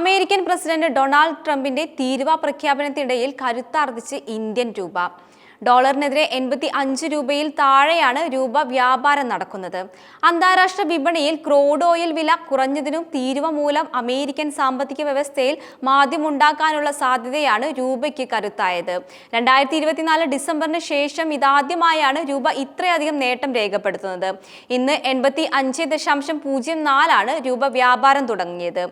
American president Donald ട്രംപിന്റെ തീരുവ പ്രഖ്യാപനത്തിനിടയിൽ കരുത്താർജിച്ച് Indian രൂപ. ഡോളറിനെതിരെ എൺപത്തി അഞ്ച് രൂപയിൽ താഴെയാണ് രൂപ വ്യാപാരം നടക്കുന്നത്. അന്താരാഷ്ട്ര വിപണിയിൽ ക്രൂഡ് ഓയിൽ വില കുറഞ്ഞതിനും തീരുവ മൂലം അമേരിക്കൻ സാമ്പത്തിക വ്യവസ്ഥയിൽ മാധ്യമുണ്ടാക്കാനുള്ള സാധ്യതയാണ് രൂപയ്ക്ക് കരുത്തായത്. രണ്ടായിരത്തി ഇരുപത്തിനാല് ഡിസംബറിന് ശേഷം ഇതാദ്യമായാണ് രൂപ ഇത്രയധികം നേട്ടം രേഖപ്പെടുത്തുന്നത്. ഇന്ന് എൺപത്തി അഞ്ച് ദശാംശം പൂജ്യം നാലാണ് രൂപ വ്യാപാരം തുടങ്ങിയത്.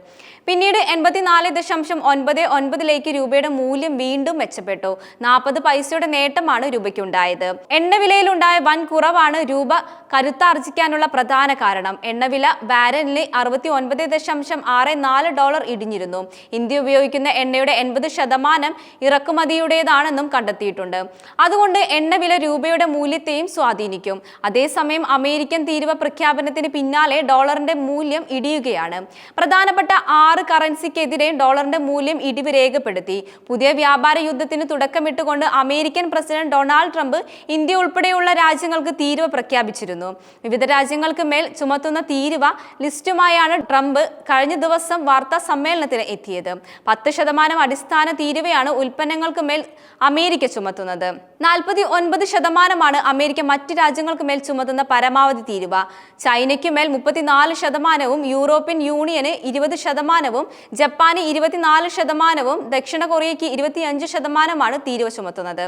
പിന്നീട് എൺപത്തിനാല് ദശാംശം ഒൻപത് ഒൻപതിലേക്ക് രൂപയുടെ മൂല്യം വീണ്ടും മെച്ചപ്പെട്ടു. നാൽപ്പത് പൈസയുടെ നേട്ടമാണ് രൂപയ്ക്കുണ്ടായത്. എണ്ണവിലയിലുണ്ടായ വൻ കുറവാണ് രൂപ കരുത്താർജിക്കാനുള്ള പ്രധാന കാരണം. എണ്ണവില ബാരലിന് അറുപത്തി ഒൻപത് ദശാംശം ആറ് നാല് ഡോളർ ഇടിഞ്ഞിരുന്നു. ഇന്ത്യ ഉപയോഗിക്കുന്ന എണ്ണയുടെ എൺപത് ശതമാനം ഇറക്കുമതിയുടേതാണെന്നും കണ്ടെത്തിയിട്ടുണ്ട്. അതുകൊണ്ട് എണ്ണവില രൂപയുടെ മൂല്യത്തെയും സ്വാധീനിക്കും. അതേസമയം അമേരിക്കൻ തീരുവ പ്രഖ്യാപനത്തിന് പിന്നാലെ ഡോളറിന്റെ മൂല്യം ഇടിയുകയാണ്. പ്രധാനപ്പെട്ട ആറ് കറൻസിക്കെതിരെ ഡോളറിന്റെ മൂല്യം ഇടിവ് രേഖപ്പെടുത്തി. പുതിയ വ്യാപാര യുദ്ധത്തിന് തുടക്കമിട്ടുകൊണ്ട് അമേരിക്കൻ ഡൊണാൾഡ് ട്രംപ് ഇന്ത്യ ഉൾപ്പെടെയുള്ള രാജ്യങ്ങൾക്ക് തീരുവ പ്രഖ്യാപിച്ചിരുന്നു. വിവിധ രാജ്യങ്ങൾക്ക് മേൽ ചുമത്തുന്ന തീരുവ ലിസ്റ്റുമായാണ് ട്രംപ് കഴിഞ്ഞ ദിവസം വാർത്താ സമ്മേളനത്തിന് എത്തിയത്. പത്ത് ശതമാനം അടിസ്ഥാന തീരുവയാണ് ഉൽപ്പന്നങ്ങൾക്ക് മേൽ അമേരിക്ക ചുമത്തുന്നത്. നാൽപ്പത്തി ഒൻപത് ശതമാനമാണ് അമേരിക്ക മറ്റ് രാജ്യങ്ങൾക്ക് മേൽ ചുമത്തുന്ന പരമാവധി തീരുവ. ചൈനയ്ക്ക് മേൽ മുപ്പത്തിനാല് ശതമാനവും യൂറോപ്യൻ യൂണിയന് ഇരുപത് ശതമാനവും ജപ്പാന് ഇരുപത്തിനാല് ശതമാനവും ദക്ഷിണ കൊറിയയ്ക്ക് ഇരുപത്തിയഞ്ച് ശതമാനമാണ് തീരുവ ചുമത്തുന്നത്.